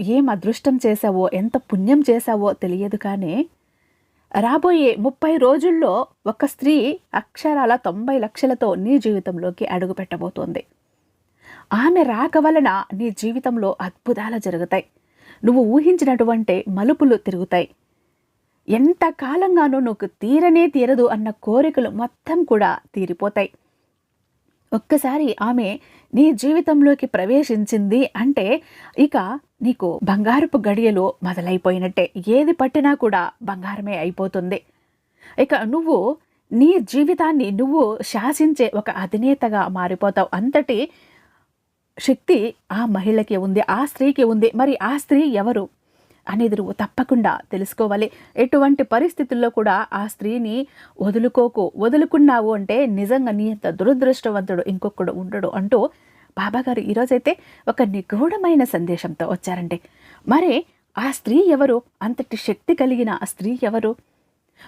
ఏం అదృష్టం చేశావో ఎంత పుణ్యం చేశావో తెలియదు కానీ రాబోయే ముప్పై రోజుల్లో ఒక స్త్రీ అక్షరాల తొంభై లక్షలతో నీ జీవితంలోకి అడుగుపెట్టబోతోంది ఆమె రాక వలన నీ జీవితంలో అద్భుతాలు జరుగుతాయి. నువ్వు ఊహించినటువంటి మలుపులు తిరుగుతాయి. ఎంత కాలంగానూ నువ్వు తీరనే తీరదు అన్న కోరికలు మొత్తం కూడా తీరిపోతాయి. ఒక్కసారి ఆమె నీ జీవితంలోకి ప్రవేశించింది అంటే ఇక నీకు బంగారపు గడియలు మొదలైపోయినట్టే. ఏది పట్టినా కూడా బంగారమే అయిపోతుంది. ఇక నువ్వు నీ జీవితాన్ని నువ్వు శాసించే ఒక అధినేతగా మారిపోతావు. అంతటి శక్తి ఆ మహిళకి ఉంది ఆ స్త్రీకి ఉంది. మరి ఆ స్త్రీ ఎవరు అనేది నువ్వు తప్పకుండా తెలుసుకోవాలి. ఎటువంటి పరిస్థితుల్లో కూడా ఆ స్త్రీని వదులుకోకు. వదులుకున్నావు అంటే నిజంగా నీ అంత దురదృష్టవంతుడు ఇంకొకడు ఉండడు అంటూ బాబాగారు ఈరోజైతే ఒక నిగూఢమైన సందేశంతో వచ్చారండి. మరి ఆ స్త్రీ ఎవరు? అంతటి శక్తి కలిగిన ఆ స్త్రీ ఎవరు?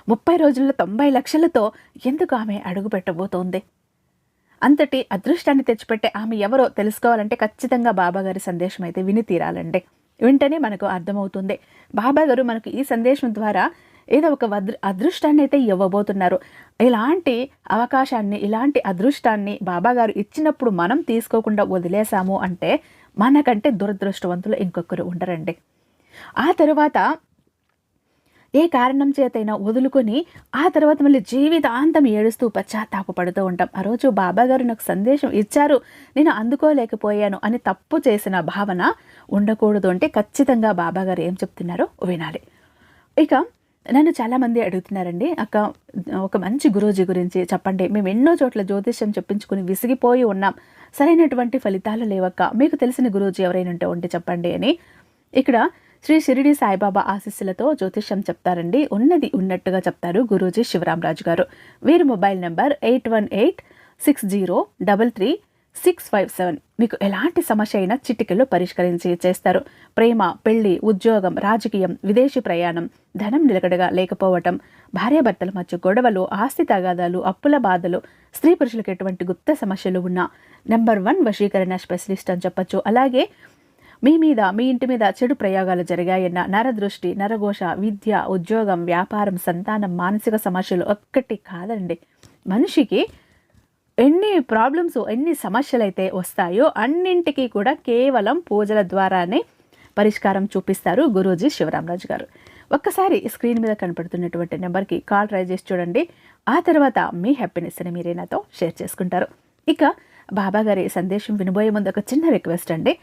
ముప్పై రోజుల్లో తొంభై లక్షలతో ఎందుకు ఆమె అడుగుపెట్టబోతోంది అంతటి అదృష్టాన్ని తెచ్చిపెట్టే ఆమె ఎవరో తెలుసుకోవాలంటే ఖచ్చితంగా బాబాగారి సందేశం అయితే విని తీరాలండి. వెంటనే మనకు అర్థమవుతుంది. బాబాగారు మనకు ఈ సందేశం ద్వారా ఏదో ఒక అదృష్టాన్ని అయితే ఇవ్వబోతున్నారు. ఇలాంటి అవకాశాన్ని ఇలాంటి అదృష్టాన్ని బాబాగారు ఇచ్చినప్పుడు మనం తీసుకోకుండా వదిలేసాము అంటే మనకంటే దురదృష్టవంతులు ఇంకొకరు ఉండరండి. ఆ తరువాత ఏ కారణం చేతైనా వదులుకొని ఆ తర్వాత మళ్ళీ జీవితాంతం ఏడుస్తూ పశ్చాత్తాపడుతూ ఉంటాం. ఆ రోజు బాబాగారు నాకు సందేశం ఇచ్చారు నేను అందుకోలేకపోయాను అని తప్పు చేసిన భావన ఉండకూడదు అంటే ఖచ్చితంగా బాబాగారు ఏం చెప్తున్నారో వినాలి. ఇక నన్ను చాలామంది అడుగుతున్నారండి అక్క ఒక మంచి గురూజీ గురించి చెప్పండి. మేము ఎన్నో చోట్ల జ్యోతిష్యం చెప్పించుకుని విసిగిపోయి ఉన్నాం. సరైనటువంటి ఫలితాలు లేవక్క. మీకు తెలిసిన గురూజీ ఎవరైనా ఉంటే ఉంటే చెప్పండి అని. ఇక్కడ శ్రీ షిరిడి సాయిబాబా ఆశీస్సులతో జ్యోతిష్యం చెప్తారండి. ఉన్నది ఉన్నట్టుగా చెప్తారు గురూజీ శివరామరాజు గారు. వీరి mobile number eight one eight six zero double three six five seven. మీకు ఎలాంటి సమస్య అయినా చిటికెలో పరిష్కరించి చేస్తారు. ప్రేమ పెళ్ళి ఉద్యోగం రాజకీయం విదేశీ ప్రయాణం ధనం నిలకడగా లేకపోవటం భార్యాభర్తల మధ్య గొడవలు ఆస్తి తగాదాలు అప్పుల బాధలు స్త్రీ పురుషులకు ఎటువంటి గుప్త సమస్యలు ఉన్నా నెంబర్ వన్ వశీకరణ స్పెషలిస్ట్ అని చెప్పచ్చు. అలాగే మీ మీద మీ ఇంటి మీద చెడు ప్రయోగాలు జరిగాయన్న నరదృష్టి నరఘోష విద్య ఉద్యోగం వ్యాపారం సంతానం మానసిక సమస్యలు ఒక్కటి కాదండి. మనిషికి ఎన్ని ప్రాబ్లమ్స్ ఎన్ని సమస్యలు అయితే వస్తాయో అన్నింటికీ కూడా కేవలం పూజల ద్వారానే పరిష్కారం చూపిస్తారు గురూజీ శివరామరాజు గారు. ఒక్కసారి స్క్రీన్ మీద కనపడుతున్నటువంటి నెంబర్కి కాల్ ట్రై చేసి చూడండి. ఆ తర్వాత మీ హ్యాపీనెస్ని మీరే నాతో షేర్ చేసుకుంటారు. ఇక బాబా గారి సందేశం వినబోయే ముందు ఒక చిన్న రిక్వెస్ట్ అండి.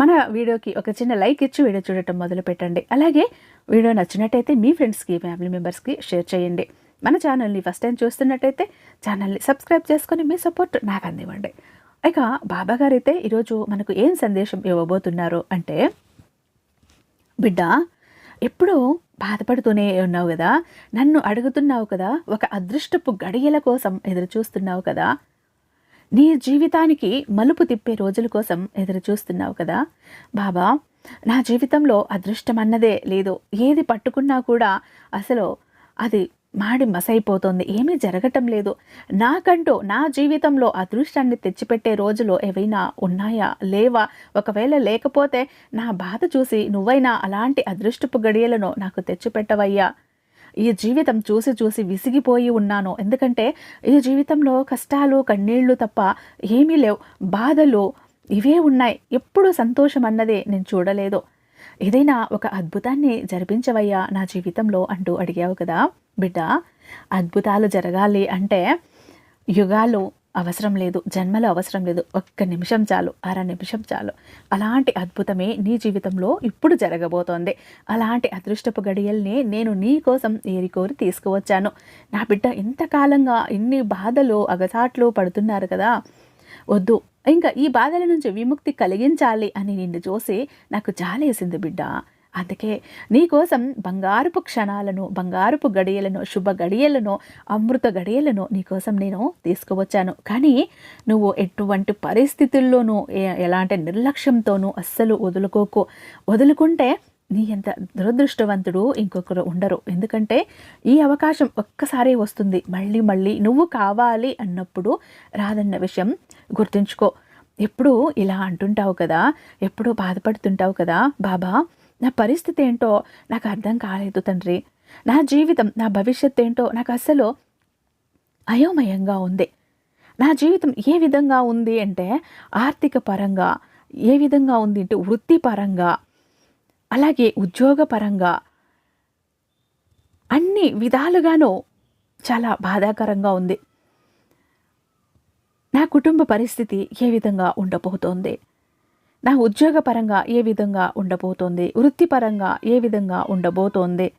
మన వీడియోకి ఒక చిన్న లైక్ ఇచ్చి వీడియో చూడటం మొదలు పెట్టండి అలాగే వీడియో నచ్చినట్టయితే మీ ఫ్రెండ్స్కి ఫ్యామిలీ మెంబర్స్కి షేర్ చేయండి. మన ఛానల్ని ఫస్ట్ టైం చూస్తున్నట్టయితే ఛానల్ని సబ్స్క్రైబ్ చేసుకొని మీ సపోర్ట్ నాకు అందివ్వండి. ఇక బాబా గారైతే అయితే ఈరోజు మనకు ఏం సందేశం ఇవ్వబోతున్నారు అంటే బిడ్డ ఎప్పుడూ బాధపడుతూనే ఉన్నావు కదా? నన్ను అడుగుతున్నావు కదా? ఒక అదృష్టపు గడియల కోసం ఎదురు చూస్తున్నావు కదా? నీ జీవితానికి మలుపు తిప్పే రోజుల కోసం ఎదురు చూస్తున్నావు కదా? బాబా నా జీవితంలో అదృష్టం అన్నదే లేదు. ఏది పట్టుకున్నా కూడా అసలు అది మాడి మసైపోతోంది. ఏమీ జరగటం లేదు. నాకంటూ నా జీవితంలో అదృష్టాన్ని తెచ్చిపెట్టే రోజులు ఏవైనా ఉన్నాయా? లేవా? ఒకవేళ లేకపోతే నా బాధ చూసి నువ్వైనా అలాంటి అదృష్టపు గడియలను నాకు తెచ్చిపెట్టవయ్యా. ఈ జీవితం చూసి చూసి విసిగిపోయి ఉన్నాను. ఎందుకంటే ఈ జీవితంలో కష్టాలు కన్నీళ్ళు తప్ప ఏమీ లేవు. బాధలు ఇవే ఉన్నాయి. ఎప్పుడు సంతోషం అన్నదే నేను చూడలేదు. ఏదైనా ఒక అద్భుతాన్ని జరిపించవయ్యా నా జీవితంలో అంటూ అడిగావు కదా. బిడ్డ అద్భుతాలు జరగాలి అంటే యుగాలు అవసరం లేదు జన్మలు అవసరం లేదు. ఒక్క నిమిషం చాలు అర నిమిషం చాలు. అలాంటి అద్భుతమే నీ జీవితంలో ఇప్పుడు జరగబోతోంది. అలాంటి అదృష్టపు గడియల్ని నేను నీ కోసం ఏరికోరి తీసుకువచ్చాను. నా బిడ్డ ఇంతకాలంగా ఇన్ని బాధలు అగసాట్లు పడుతున్నారు కదా. వద్దు ఇంకా ఈ బాధల నుంచి విముక్తి కలిగించాలి అని నిన్ను చూసి నాకు జాలేసింది బిడ్డ. అందుకే నీకోసం బంగారపు క్షణాలను బంగారపు గడియలను శుభ గడియలను అమృత గడియలను నీకోసం నేను తీసుకువచ్చాను. కానీ నువ్వు ఎటువంటి పరిస్థితుల్లోనూ ఎలాంటి నిర్లక్ష్యంతోనూ అస్సలు వదులుకోకు. వదులుకుంటే నీ ఎంత దురదృష్టవంతుడు ఇంకొకరు ఉండరు. ఎందుకంటే ఈ అవకాశం ఒక్కసారి వస్తుంది. మళ్ళీ మళ్ళీ నువ్వు కావాలి అన్నప్పుడు రాదన్న విషయం గుర్తుంచుకో. ఎప్పుడు ఇలా అంటుంటావు కదా ఎప్పుడు బాధపడుతుంటావు కదా బాబా నా పరిస్థితి ఏంటో నాకు అర్థం కాలేదు తండ్రి. నా జీవితం నా భవిష్యత్ ఏంటో నాకు అసలు అయోమయంగా ఉంది. నా జీవితం ఏ విధంగా ఉంది అంటే ఆర్థిక పరంగా ఏ విధంగా ఉంది అంటే వృత్తిపరంగా అలాగే ఉద్యోగపరంగా అన్ని విధాలుగానూ చాలా బాధాకరంగా ఉంది. నా కుటుంబ పరిస్థితి ఏ విధంగా ఉండబోతోంది? నా ఉద్యోగపరంగా ఏ విధంగా ఉండబోతోంది? వృత్తిపరంగా ఏ విధంగా ఉండబోతోంది?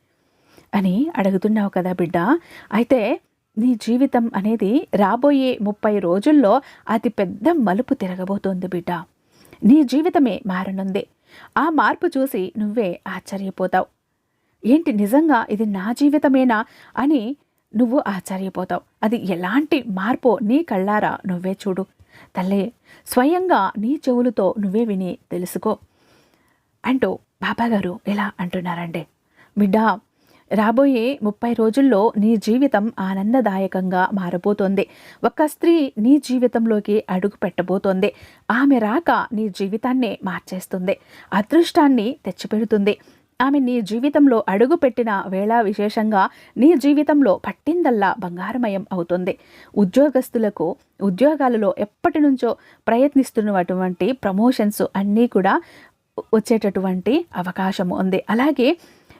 అని అడుగుతున్నావు కదా బిడ్డ. అయితే నీ జీవితం అనేది రాబోయే ముప్పై రోజుల్లో అతిపెద్ద మలుపు తిరగబోతోంది బిడ్డ. నీ జీవితమే మారనుంది. ఆ మార్పు చూసి నువ్వే ఆశ్చర్యపోతావు. ఏంటి నిజంగా ఇది నా జీవితమేనా అని నువ్వు ఆశ్చర్యపోతావు. అది ఎలాంటి మార్పో నీ కళ్ళారా నువ్వే చూడు. తల్లే స్వయంగా నీ చెవులతో నువ్వే విని తెలుసుకో. అంటూ బాబాగారు ఇలా అంటున్నారండి బిడ్డా రాబోయే ముప్పై రోజుల్లో నీ జీవితం ఆనందదాయకంగా మారబోతోంది. ఒక స్త్రీ నీ జీవితంలోకి అడుగు పెట్టబోతోంది. ఆమె రాక నీ జీవితాన్నే మార్చేస్తుంది. అదృష్టాన్ని తెచ్చిపెడుతుంది. ఆమె నీ జీవితంలో అడుగు పెట్టిన వేళ విశేషంగా నీ జీవితంలో పట్టిందల్లా బంగారమయం అవుతుంది. ఉద్యోగస్తులకు ఉద్యోగాలలో ఎప్పటి నుంచో ప్రయత్నిస్తున్నటువంటి ప్రమోషన్స్ అన్నీ కూడా వచ్చేటటువంటి అవకాశం ఉంది. అలాగే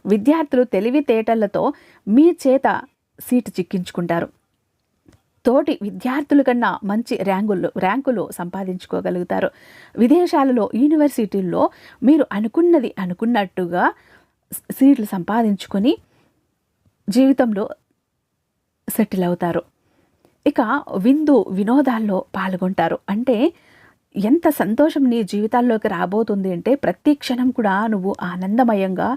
విద్యార్థులు తెలివితేటలతో మీ చేత సీటు చిక్కించుకుంటారు. తోటి విద్యార్థుల కన్నా మంచి ర్యాంకులు ర్యాంకులు సంపాదించుకోగలుగుతారు. విదేశాలలో యూనివర్సిటీల్లో మీరు అనుకున్నది అనుకున్నట్టుగా సీట్లు సంపాదించుకొని జీవితంలో సెటిల్ అవుతారు. ఇక విందు వినోదాల్లో పాల్గొంటారు. అంటే ఎంత సంతోషం నీ జీవితాల్లోకి రాబోతుంది అంటే ప్రతి క్షణం కూడా నువ్వు ఆనందమయంగా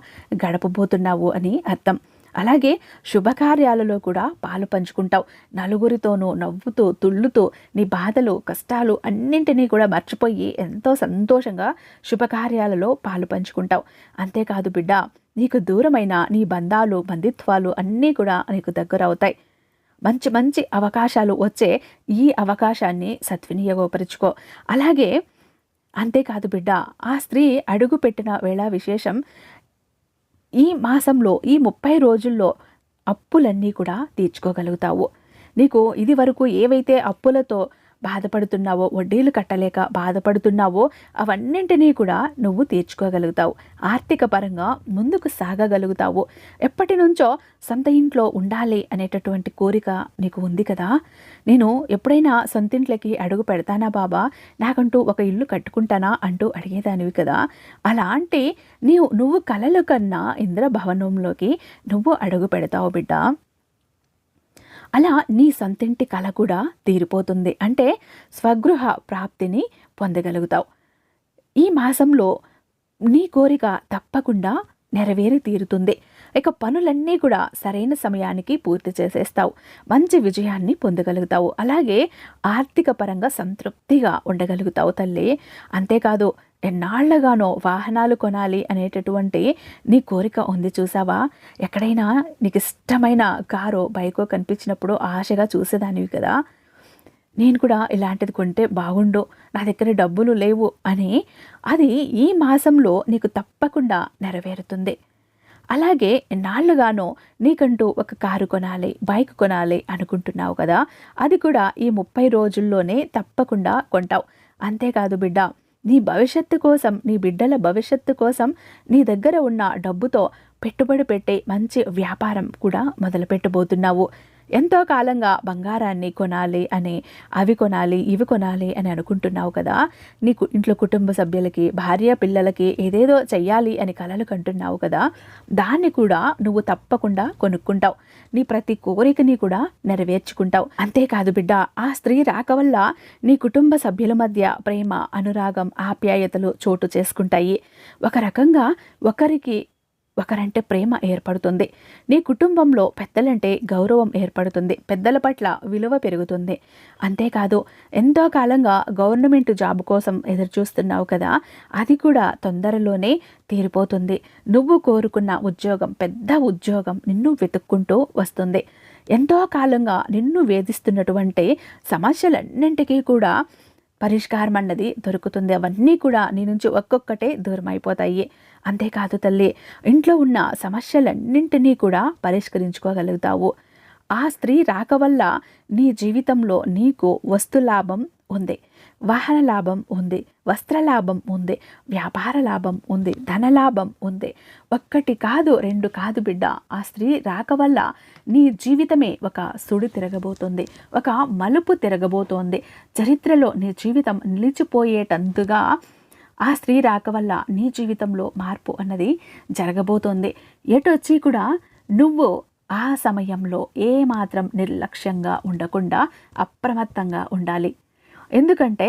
గడపబోతున్నావు అని అర్థం. అలాగే శుభకార్యాలలో కూడా పాలు పంచుకుంటావు. నలుగురితోనూ నవ్వుతూ తుళ్ళుతూ నీ బాధలు కష్టాలు అన్నింటినీ కూడా మర్చిపోయి ఎంతో సంతోషంగా శుభకార్యాలలో పాలు పంచుకుంటావు. అంతేకాదు బిడ్డ నీకు దూరమైన నీ బంధాలు బంధిత్వాలు అన్నీ కూడా నీకు దగ్గర అవుతాయి మంచి మంచి అవకాశాలు వచ్చే ఈ అవకాశాన్ని సద్వినియోగపరుచుకో. అలాగే అంతేకాదు బిడ్డ ఆ స్త్రీ అడుగు పెట్టిన వేళ విశేషం ఈ మాసంలో ఈ ముప్పై రోజుల్లో అప్పులన్నీ కూడా తీర్చుకోగలుగుతావు. నీకు ఇది వరకు ఏవైతే అప్పులతో బాధపడుతున్నావో వడ్డీలు కట్టలేక బాధపడుతున్నావో అవన్నింటినీ కూడా నువ్వు తీర్చుకోగలుగుతావు. ఆర్థిక పరంగా ముందుకు సాగగలుగుతావు. ఎప్పటి నుంచో సొంత ఇంట్లో ఉండాలి అనేటటువంటి కోరిక నీకు ఉంది కదా? నేను ఎప్పుడైనా సొంత ఇంట్లోకి అడుగు పెడతానా బాబా? నాకంటూ ఒక ఇల్లు కట్టుకుంటానా అంటూ అడిగేదానివి కదా? అలాంటి నీవు నువ్వు కలలు కన్నా ఇంద్రభవనంలోకి నువ్వు అడుగు పెడతావు బిడ్డ. అలా నీ సొంతింటి కళ కూడా తీరిపోతుంది. అంటే స్వగృహ ప్రాప్తిని పొందగలుగుతావు. ఈ మాసంలో నీ కోరిక తప్పకుండా నెరవేరి తీరుతుంది. ఇక పనులన్నీ కూడా సరైన సమయానికి పూర్తి చేసేస్తావు. మంచి విజయాన్ని పొందగలుగుతావు. అలాగే ఆర్థిక పరంగా సంతృప్తిగా ఉండగలుగుతావు తల్లి. అంతేకాదు ఎన్నాళ్ళగానో వాహనాలు కొనాలి అనేటటువంటి నీ కోరిక ఉంది చూసావా? ఎక్కడైనా నీకు ఇష్టమైన కారో బైకో కనిపించినప్పుడు ఆశగా చూసేదానివి కదా. నేను కూడా ఇలాంటిది కొంటే బాగుండు. నా దగ్గర డబ్బులు లేవు అని అది ఈ మాసంలో నీకు తప్పకుండా నెరవేరుతుంది. అలాగే ఎన్నాళ్ళుగానో నీకంటూ ఒక కారు కొనాలి బైక్ కొనాలి అనుకుంటున్నావు కదా. అది కూడా ఈ ముప్పై రోజుల్లోనే తప్పకుండా కొంటావు. అంతేకాదు బిడ్డ నీ భవిష్యత్తు కోసం నీ బిడ్డల భవిష్యత్తు కోసం నీ దగ్గర ఉన్న డబ్బుతో పెట్టుబడి పెట్టే మంచి వ్యాపారం కూడా మొదలు పెట్టబోతున్నావు ఎంతో కాలంగా బంగారాన్ని కొనాలి అని అవి కొనాలి ఇవి కొనాలి అని అనుకుంటున్నావు కదా? నీకు ఇంట్లో కుటుంబ సభ్యులకి భార్య పిల్లలకి ఏదేదో చెయ్యాలి అని కలలు కంటున్నావు కదా? దాన్ని కూడా నువ్వు తప్పకుండా కొనుక్కుంటావు. నీ ప్రతి కోరికని కూడా నెరవేర్చుకుంటావు. అంతేకాదు బిడ్డ ఆ స్త్రీ రాక వల్ల నీ కుటుంబ సభ్యుల మధ్య ప్రేమ అనురాగం ఆప్యాయతలు చోటు చేసుకుంటాయి. ఒక రకంగా ఒకరికి ఒకరంటే ప్రేమ ఏర్పడుతుంది. నీ కుటుంబంలో పెద్దలంటే గౌరవం ఏర్పడుతుంది. పెద్దల పట్ల విలువ పెరుగుతుంది. అంతేకాదు ఎంతో కాలంగా గవర్నమెంట్ జాబ్ కోసం ఎదురు చూస్తున్నావు కదా అది కూడా తొందరలోనే తీరిపోతుంది. నువ్వు కోరుకున్న ఉద్యోగం పెద్ద ఉద్యోగం నిన్ను వెతుక్కుంటూ వస్తుంది. ఎంతో కాలంగా నిన్ను వేధిస్తున్నటువంటి సమస్యలన్నింటికీ కూడా పరిష్కారం అన్నది దొరుకుతుంది. అవన్నీ కూడా నీ నుంచి ఒక్కొక్కటే దూరం అయిపోతాయి అంతేకాదు తల్లి ఇంట్లో ఉన్న సమస్యలన్నింటినీ కూడా పరిష్కరించుకోగలుగుతావు. ఆ స్త్రీ రాక వల్ల నీ జీవితంలో నీకు వస్తు లాభం ఉంది వాహన లాభం ఉంది వస్త్ర లాభం ఉంది వ్యాపార లాభం ఉంది ధన లాభం ఉంది. ఒక్కటి కాదు రెండు కాదు బిడ్డ ఆ స్త్రీ రాక వల్ల నీ జీవితమే ఒక సుడి తిరగబోతుంది ఒక మలుపు తిరగబోతోంది. చరిత్రలో నీ జీవితం నిలిచిపోయేటందుగా ఆ స్త్రీ రాక వల్ల నీ జీవితంలో మార్పు అన్నది జరగబోతోంది. ఎటొచ్చి కూడా నువ్వు ఆ సమయంలో ఏమాత్రం నిర్లక్ష్యంగా ఉండకుండా అప్రమత్తంగా ఉండాలి. ఎందుకంటే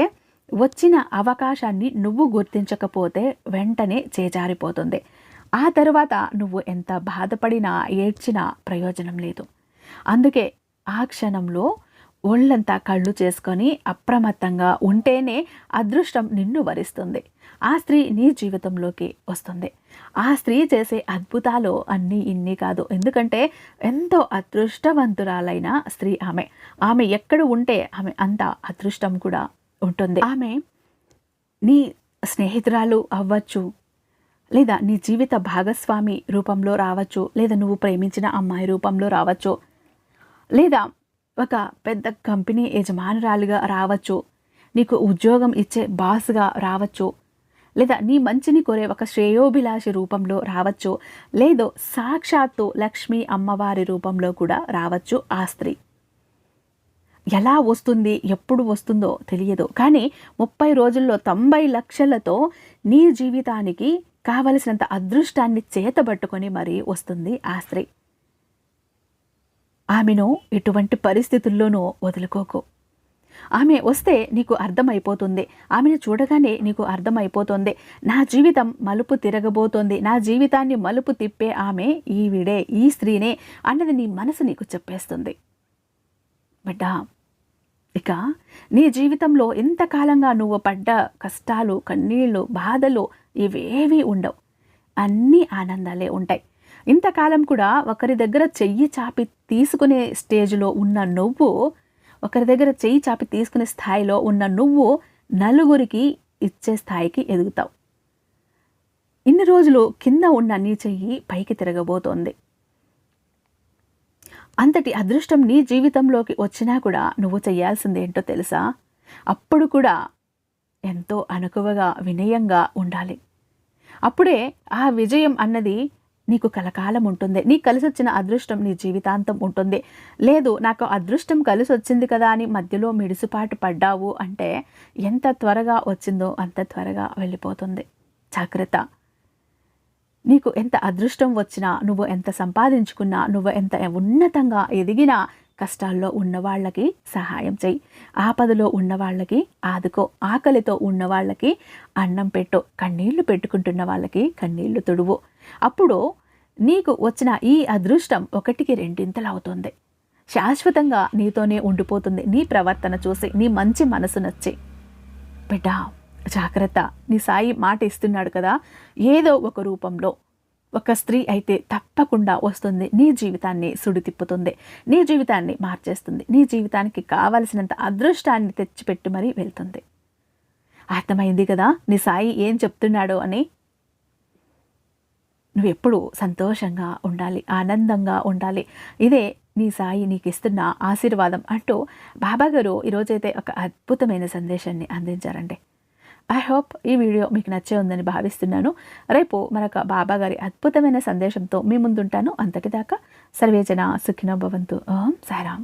వచ్చిన అవకాశాన్ని నువ్వు గుర్తించకపోతే వెంటనే చేజారిపోతుంది. ఆ తర్వాత నువ్వు ఎంత బాధపడినా ఏడ్చినా ప్రయోజనం లేదు. అందుకే ఆ క్షణంలో ఒళ్ళంతా కళ్ళు చేసుకొని అప్రమత్తంగా ఉంటేనే అదృష్టం నిన్ను వరిస్తుంది. ఆ స్త్రీ నీ జీవితంలోకి వస్తుంది. ఆ స్త్రీ చేసే అద్భుతాలు అన్నీ ఇన్ని కాదు. ఎందుకంటే ఎంతో అదృష్టవంతురాలైన స్త్రీ ఆమె. ఆమె ఎక్కడ ఉంటే ఆమె అంత అదృష్టం కూడా ఉంటుంది. ఆమె నీ స్నేహితురాలు అవ్వచ్చు లేదా నీ జీవిత భాగస్వామి రూపంలో రావచ్చు లేదా నువ్వు ప్రేమించిన అమ్మాయి రూపంలో రావచ్చు లేదా ఒక పెద్ద కంపెనీ యజమానురాలుగా రావచ్చు. నీకు ఉద్యోగం ఇచ్చే బాస్గా రావచ్చు. లేదా నీ మంచిని కోరే ఒక శ్రేయోభిలాషి రూపంలో రావచ్చు. లేదో సాక్షాత్తు లక్ష్మీ అమ్మవారి రూపంలో కూడా రావచ్చు ఆ స్త్రీ. ఎలా వస్తుంది ఎప్పుడు వస్తుందో తెలియదు. కానీ ముప్పై రోజుల్లో తొంభై లక్షలతో నీ జీవితానికి కావలసినంత అదృష్టాన్ని చేతబట్టుకొని మరీ వస్తుంది ఆ స్త్రీ. ఆమెను ఎటువంటి పరిస్థితుల్లోనూ వదులుకోకు. ఆమె వస్తే నీకు అర్థమైపోతుంది. ఆమెను చూడగానే నీకు అర్థమైపోతుంది. నా జీవితం మలుపు తిరగబోతోంది. నా జీవితాన్ని మలుపు తిప్పే ఆమె ఈవిడే ఈ స్త్రీనే అన్నది నీ మనసు నీకు చెప్పేస్తుంది. బిడ్డా ఇక నీ జీవితంలో ఎంతకాలంగా నువ్వు పడ్డ కష్టాలు కన్నీళ్ళు బాధలు ఇవేవీ ఉండవు. అన్నీ ఆనందాలే ఉంటాయి. ఇంతకాలం కూడా ఒకరి దగ్గర చెయ్యి చాపి తీసుకునే స్టేజ్లో ఉన్న నువ్వు ఒకరి దగ్గర చెయ్యి చాపి తీసుకునే స్థాయిలో ఉన్న నువ్వు నలుగురికి ఇచ్చే స్థాయికి ఎదుగుతావు. ఇన్ని రోజులు కింద ఉన్న నీ చెయ్యి పైకి తిరగబోతోంది. అంతటి అదృష్టం నీ జీవితంలోకి వచ్చినా కూడా నువ్వు చేయాల్సింది ఏంటో తెలుసా? అప్పుడు కూడా ఎంతో అనుకువగా వినయంగా ఉండాలి. అప్పుడే ఆ విజయం అన్నది నీకు కలకాలం ఉంటుంది. నీకు కలిసి వచ్చిన అదృష్టం నీ జీవితాంతం ఉంటుంది. లేదు నాకు అదృష్టం కలిసి వచ్చింది కదా అని మధ్యలో మిడిసిపాటు పడ్డావు అంటే ఎంత త్వరగా వచ్చిందో అంత త్వరగా వెళ్ళిపోతుంది. జాగ్రత్త. నీకు ఎంత అదృష్టం వచ్చినా నువ్వు ఎంత సంపాదించుకున్నా నువ్వు ఎంత ఉన్నతంగా ఎదిగినా కష్టాల్లో ఉన్నవాళ్ళకి సహాయం చేయి ఆపదలో ఉన్నవాళ్ళకి ఆదుకో. ఆకలితో ఉన్నవాళ్ళకి అన్నం పెట్టు. కన్నీళ్ళు పెట్టుకుంటున్న వాళ్ళకి కన్నీళ్ళు తుడువు. అప్పుడు నీకు వచ్చిన ఈ అదృష్టం ఒకటికి రెండింతలు అవుతుంది. శాశ్వతంగా నీతోనే ఉండిపోతుంది. నీ ప్రవర్తన చూసి నీ మంచి మనసు నచ్చి. బిడ్డా జాగ్రత్త. నీ సాయి మాట ఇస్తున్నాడు కదా ఏదో ఒక రూపంలో. ఒక స్త్రీ అయితే తప్పకుండా వస్తుంది. నీ జీవితాన్ని సుడితిప్పుతుంది. నీ జీవితాన్ని మార్చేస్తుంది. నీ జీవితానికి కావలసినంత అదృష్టాన్ని తెచ్చిపెట్టి మరీ వెళ్తుంది. అర్థమైంది కదా? నీ సాయి ఏం చెప్తున్నాడో అని? నువ్వు ఎప్పుడు సంతోషంగా ఉండాలి. ఆనందంగా ఉండాలి. ఇదే నీ సాయి నీకు ఇస్తున్న ఆశీర్వాదం అంటూ బాబాగారు ఈరోజైతే ఒక అద్భుతమైన సందేశాన్ని అందించారండి. ఐ హోప్ ఈ వీడియో మీకు నచ్చే ఉందని భావిస్తున్నాను. రేపు మరొక బాబా గారి అద్భుతమైన సందేశంతో మీ ముందుంటాను. అంతటిదాకా సర్వేజన సుఖినో భవంతు. ఓం సారాం